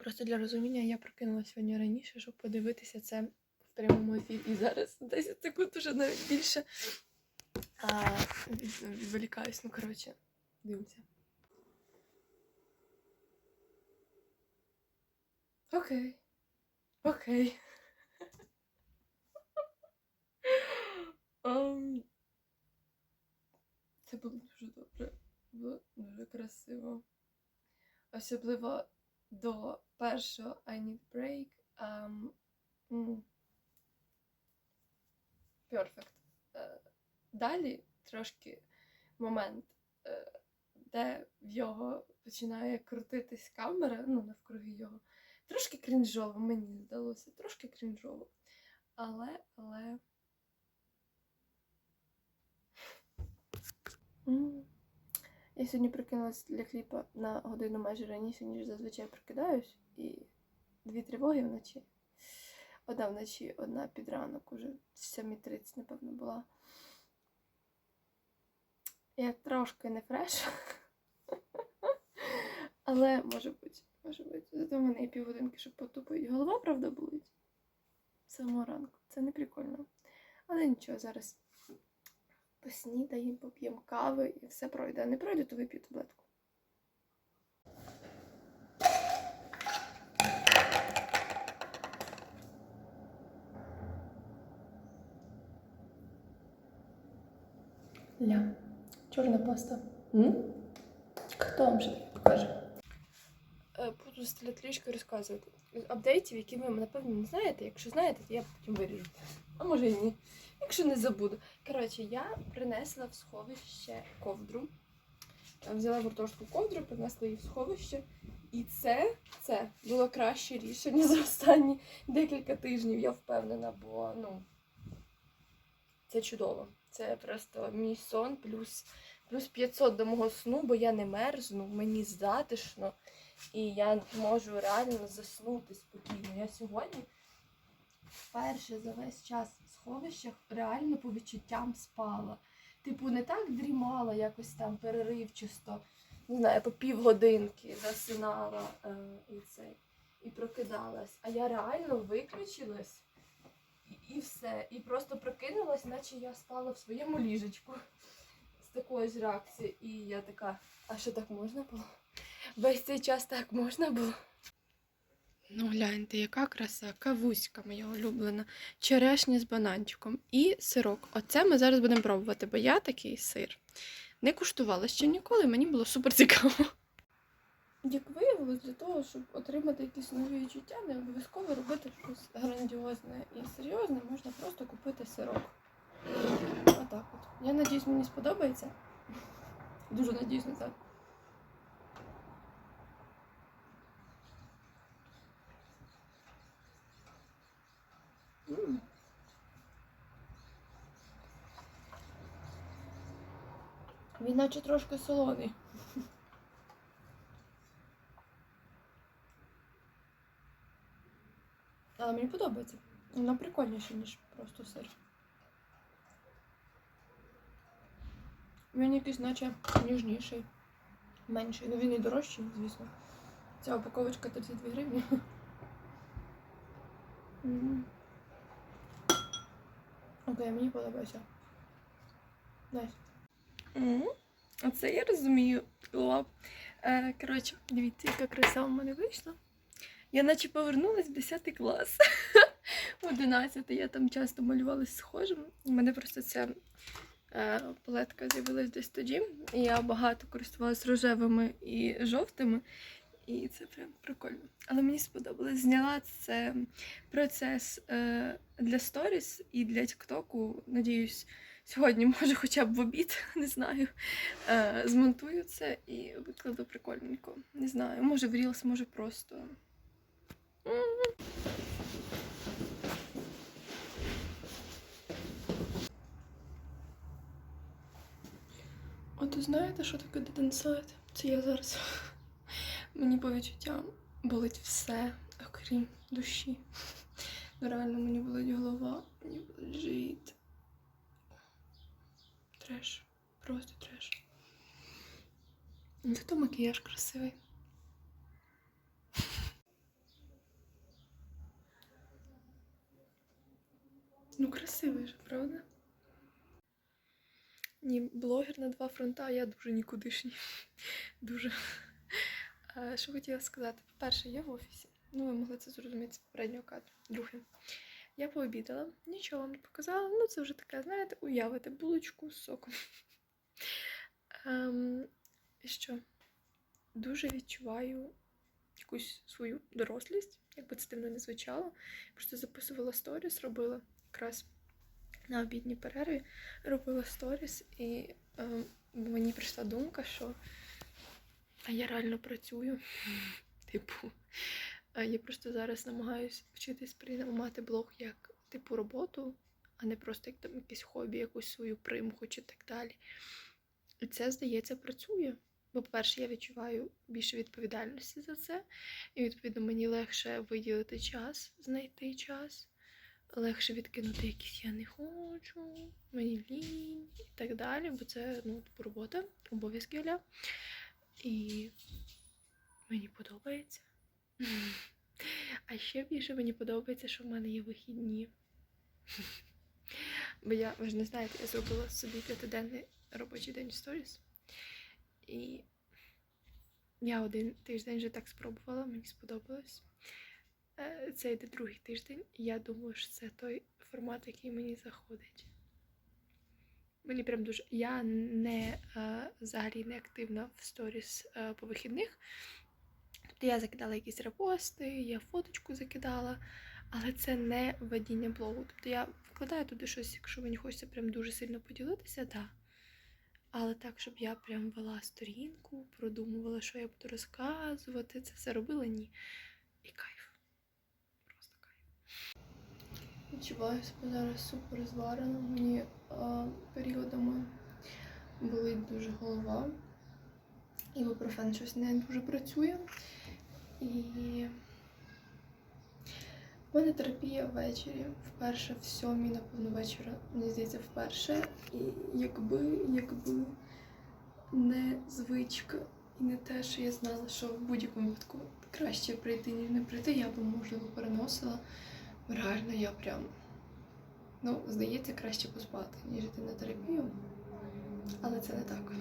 Просто для розуміння я прокинулася сьогодні раніше, щоб подивитися це в прямому ефірі. І зараз 10 секунд уже навіть більше. А, відволікаюсь, ну коротше, дивимося. Окей. Окей. Ам, Це було дуже добре. Було дуже красиво. Особливо до першого I need break. Um, Perfect. Е, Далі трошки момент, е, де в його починає крутитись камера, ну, навкруги його. Трошки крінжово, мені здалося, трошки крінжово. Але, але. М. Я сьогодні прокинулась для кліпа на годину майже раніше, ніж зазвичай прокидаюсь, і дві тривоги вночі. Одна вночі, одна під ранок, уже 7.30, напевно, була. Я трошки не фреш. Але може бути, може бути. Зато в мене і півгодинки, щоб потупить. Голова, правда, болить. Самого ранку. Це не прикольно. Але нічого, зараз поснідаємо, поп'ємо кави і все пройде. А не пройде, то вип'ю таблетку. Ля. Чорна паста. М? Хто вам ще таке покаже? Е, Буду стрілятлічкою розказувати. Апдейтів, які ви, напевно, не знаєте. Якщо знаєте, то я потім виріжу. А може і ні. Якщо не забуду. Коротше, я принесла в сховище ковдру. Е, Взяла гуртожку ковдру, принесла її в сховище. І це, це було краще рішення за останні декілька тижнів, я впевнена, бо ну, це чудово. Це просто мій сон плюс, плюс 500 до мого сну, бо я не мерзну, мені затишно, і я можу реально заснути спокійно. Я сьогодні вперше за весь час в сховищах реально по відчуттям спала. Типу, не так дрімала якось там переривчасто, не знаю, по півгодинки засинала е, і цей, і прокидалась. А я реально виключилась і, все. І просто прокинулась, наче я спала в своєму ліжечку з такою ж реакцією. І я така, а що так можна було? Весь цей час так можна було. Ну, гляньте, яка краса, кавуська моя улюблена, черешня з бананчиком і сирок. Оце ми зараз будемо пробувати, бо я такий сир не куштувала ще ніколи, мені було супер цікаво. Як виявилось, для того, щоб отримати якісь нові відчуття, не обов'язково робити щось грандіозне і серйозне, можна просто купити сирок. Отак от. Я надіюсь, мені сподобається. Дуже надіюсь на це. М. Він наче трошки солоний. Але мені подобається. Воно прикольніше, ніж просто сир. Він якийсь наче ніжніший, менший. Ну він і дорожчий, звісно. Ця упаковочка 32 гривні. Окей, мені подобається. Оце я розумію. Е, коротше, дивіться, яка краса у мене вийшла. Я наче повернулась в 10 клас. В 11 я там часто малювалась схожим. У мене просто ця е, палетка з'явилась десь тоді. І я багато користувалась рожевими і жовтими. І це прям прикольно. Але мені сподобалось. Зняла це процес е, для сторіс і для Тіктоку. Надіюсь, сьогодні, може, хоча б в обід, не знаю. Е, змонтую це і викладу прикольненько. Не знаю, може в Reels, може просто. От ви знаєте, що таке Dead Це я зараз. Мені по відчуттям болить все, окрім душі. Ну, реально мені болить голова, мені болить живіт треш. Просто треш. Ну, зато макіяж красивий. Ну, красивий же, правда? Ні, блогер на два фронта, а я дуже нікудишній. Дуже. Що хотіла сказати? По-перше, я в офісі. Ну, ви могли це зрозуміти з попереднього кадру. Друге. Я пообідала, нічого вам не показала. Ну, це вже таке, знаєте, уявити булочку з соком. Ем, що? Дуже відчуваю якусь свою дорослість, як би це дивно не звучало. Просто записувала сторіс, робила якраз на обідній перерві, робила сторіс, і е, мені прийшла думка, що а я реально працюю. Типу, я просто зараз намагаюся вчитись приймати блог як типу роботу, а не просто як там якесь хобі, якусь свою примху чи так далі. І це, здається, працює. Бо, по-перше, я відчуваю більше відповідальності за це, і, відповідно, мені легше виділити час, знайти час, легше відкинути якісь я не хочу, мені лінь і так далі, бо це ну, типу, робота, обов'язки. І мені подобається. А ще більше мені подобається, що в мене є вихідні. Бо я, ви ж не знаєте, я зробила собі п'ятиденний робочий день в сторіс. І я один тиждень вже так спробувала, мені сподобалось. Е, Це йде другий тиждень, я думаю, що це той формат, який мені заходить. Мені прям дуже. Я не е, взагалі не активна в сторіс е, по вихідних. Тобто я закидала якісь репости, я фоточку закидала, але це не ведіння блогу. Тобто я вкладаю туди щось, якщо мені хочеться прям дуже сильно поділитися, так. Да. Але так, щоб я прям вела сторінку, продумувала, що я буду розказувати, це все робила ні. І кайф. Просто кайф. Відчуваю зараз супер зварено. Мені а, періодами болить дуже голова. Ібупрофен щось не дуже працює. І в мене терапія ввечері. Вперше в сьомій, напевно, вечора, мені здається, вперше. І якби, якби не звичка і не те, що я знала, що в будь-якому випадку краще прийти, ніж не прийти, я б, можливо, переносила. Реально, я прям. Ну, здається, краще поспати, ніж йти на терапію. Але це не так.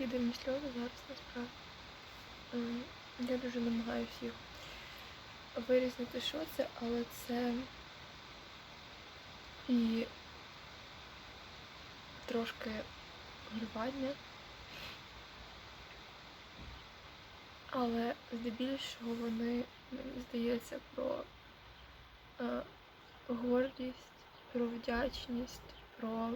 Такі сльози зараз насправді. Ем, Я дуже намагаюся їх вирізнити, що це, але це і трошки горювання. Але здебільшого вони, мені здається, про е, гордість, про вдячність, про,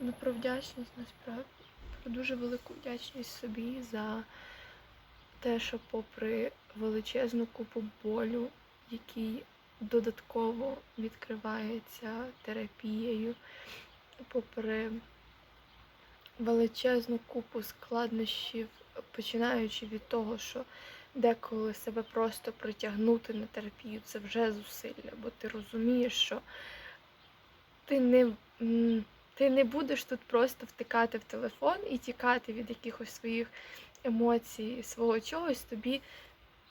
ну, про вдячність насправді дуже велику вдячність собі за те, що попри величезну купу болю, який додатково відкривається терапією, попри величезну купу складнощів, починаючи від того, що деколи себе просто притягнути на терапію, це вже зусилля, бо ти розумієш, що ти не. Ти не будеш тут просто втикати в телефон і тікати від якихось своїх емоцій, свого чогось. Тобі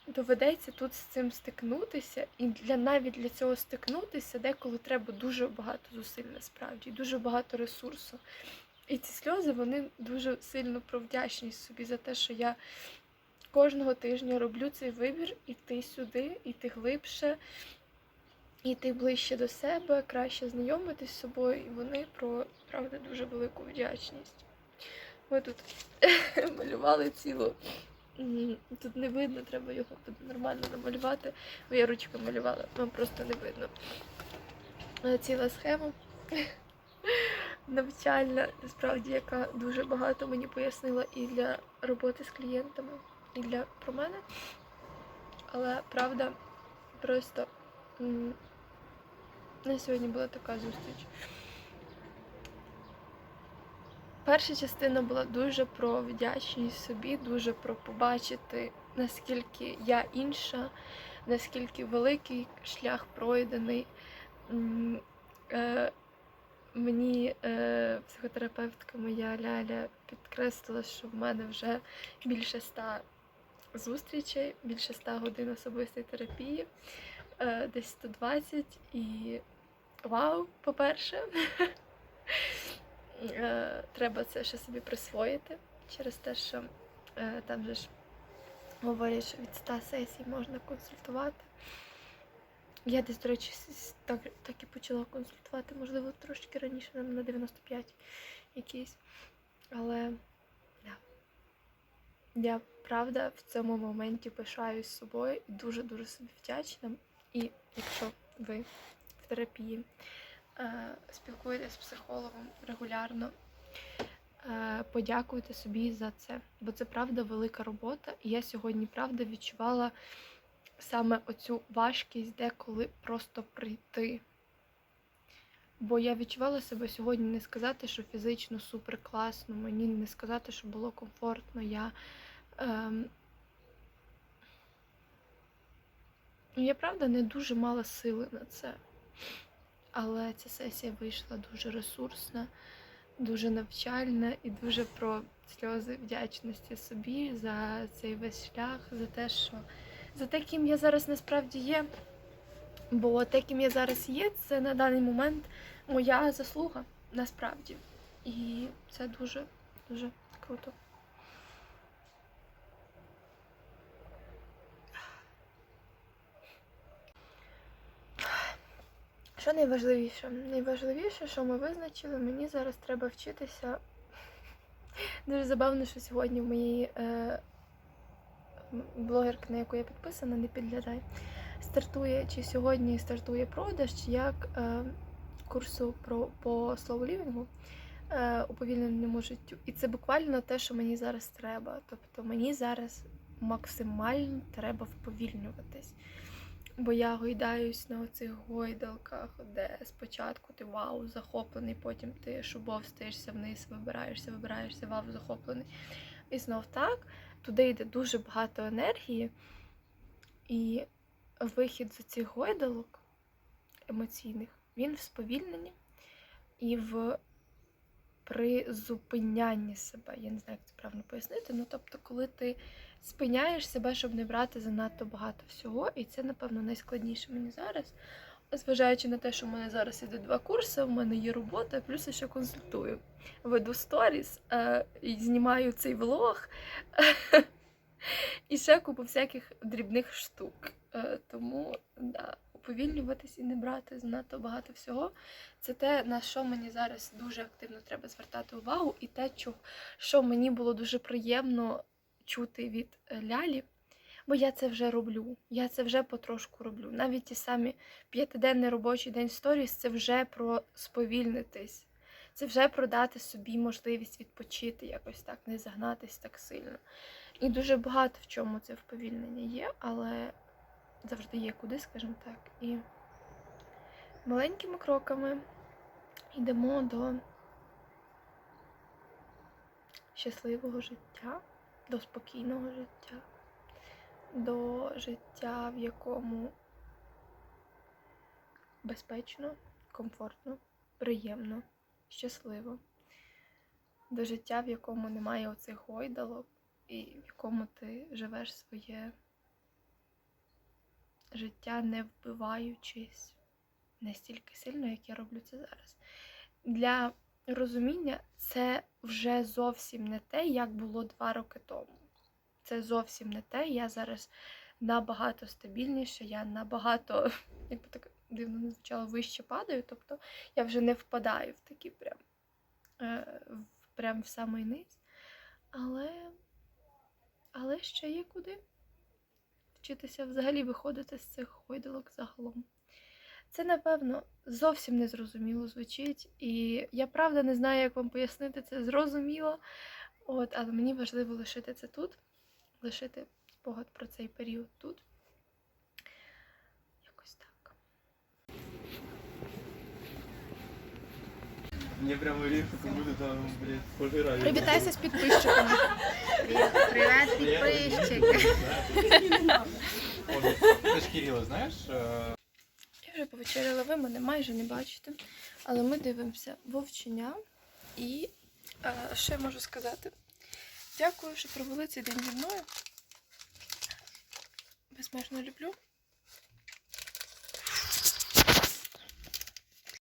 доведеться тут з цим стикнутися, і для навіть для цього стикнутися деколи треба дуже багато зусиль насправді, дуже багато ресурсу. І ці сльози вони дуже сильно про вдячність собі за те, що я кожного тижня роблю цей вибір іти сюди, іти глибше, йти ближче до себе, краще знайомитись з собою, і вони про правда дуже велику вдячність. Ми тут малювали цілу. Тут не видно, треба його тут нормально намалювати. Бо я ручкою малювала, вам просто не видно. Е, Ціла схема навчальна, насправді, яка дуже багато мені пояснила і для роботи з клієнтами, і для про мене. Але правда, просто на сьогодні була така зустріч. перша частина була дуже про вдячність собі, дуже про побачити, наскільки я інша, наскільки великий шлях пройдений. Е, Мені е, психотерапевтка моя Ляля підкреслила, що в мене вже більше ста зустрічей, більше ста годин особистої терапії, е, десь 120 і вау, по-перше. Е, Треба це ще собі присвоїти через те, що е, там же ж говорять, що від 100 сесій можна консультувати. Я десь, до речі, так, так і почала консультувати, можливо, трошки раніше на 95 якийсь. Але да. я правда в цьому моменті пишаюсь собою і дуже-дуже собі вдячна. І якщо ви терапії е, спілкуєтесь з психологом регулярно, е, подякуйте собі за це, бо це правда велика робота. І я сьогодні правда відчувала саме оцю важкість деколи просто прийти. Бо я відчувала себе сьогодні не сказати, що фізично супер класно, мені не сказати, що було комфортно. Я, ем... ну, я правда не дуже мала сили на це. Але ця сесія вийшла дуже ресурсна, дуже навчальна і дуже про сльози вдячності собі за цей весь шлях, за те, що за те, ким я зараз насправді є. Бо те, ким я зараз є, це на даний момент моя заслуга насправді. І це дуже дуже круто. Що найважливіше? Найважливіше, що ми визначили, мені зараз треба вчитися. Дуже забавно, що сьогодні в моїй е, блогерки, на яку я підписана, не підглядай, стартує, чи сьогодні стартує продаж, як е, курсу про, по слову лівінгу е, уповільненому життю. І це буквально те, що мені зараз треба. Тобто мені зараз максимально треба вповільнюватись. Бо я гойдаюсь на оцих гойдалках, де спочатку ти вау, захоплений, потім ти шубов стаєшся вниз, вибираєшся, вибираєшся, вау, захоплений. І знов так, туди йде дуже багато енергії, і вихід з цих гойдалок емоційних, він в сповільненні і в призупинянні себе. Я не знаю, як це правильно пояснити. Ну, тобто, коли ти спиняєш себе, щоб не брати занадто багато всього, і це, напевно, найскладніше мені зараз. Зважаючи на те, що в мене зараз іде два курси, в мене є робота, плюс я ще консультую. Веду сторіс, е, і знімаю цей влог і ще купу всяких дрібних штук. Е, тому да, уповільнюватись і не брати занадто багато всього. Це те, на що мені зараз дуже активно треба звертати увагу, і те, що мені було дуже приємно чути від е, Лялі. Бо я це вже роблю. Я це вже потрошку роблю. Навіть ті самі п'ятиденний робочий день сторіс це вже про сповільнитись. Це вже про дати собі можливість відпочити, якось так, не загнатись так сильно. І дуже багато в чому це вповільнення є, але завжди є куди, скажімо так. І маленькими кроками йдемо до щасливого життя, до спокійного життя, до життя, в якому безпечно, комфортно, приємно, щасливо, до життя, в якому немає оцих гойдалок, і в якому ти живеш своє життя, не вбиваючись настільки сильно, як я роблю це зараз. Для розуміння це вже зовсім не те, як було два роки тому. Це зовсім не те. Я зараз набагато стабільніша, я набагато, як би так дивно не звучало, вище падаю. Тобто я вже не впадаю в такі прям, е, прям в самий низ. Але, але ще є куди вчитися взагалі виходити з цих гойдалок загалом. Це, напевно, зовсім незрозуміло звучить, і я правда не знаю, як вам пояснити це зрозуміло. От, але мені важливо лишити це тут, лишити спогад про цей період тут. Якось так. Мне прямо риф, как будто там, блядь, пожирали. Привітайся з підписчиками. Привет, підписчик. Ты ж Кирилла знаешь? Э, Повечеряли ви мене майже не бачите. Але ми дивимося вовчення. І е, я можу сказати? Дякую, що провели цей день зі мною. Безмежно люблю.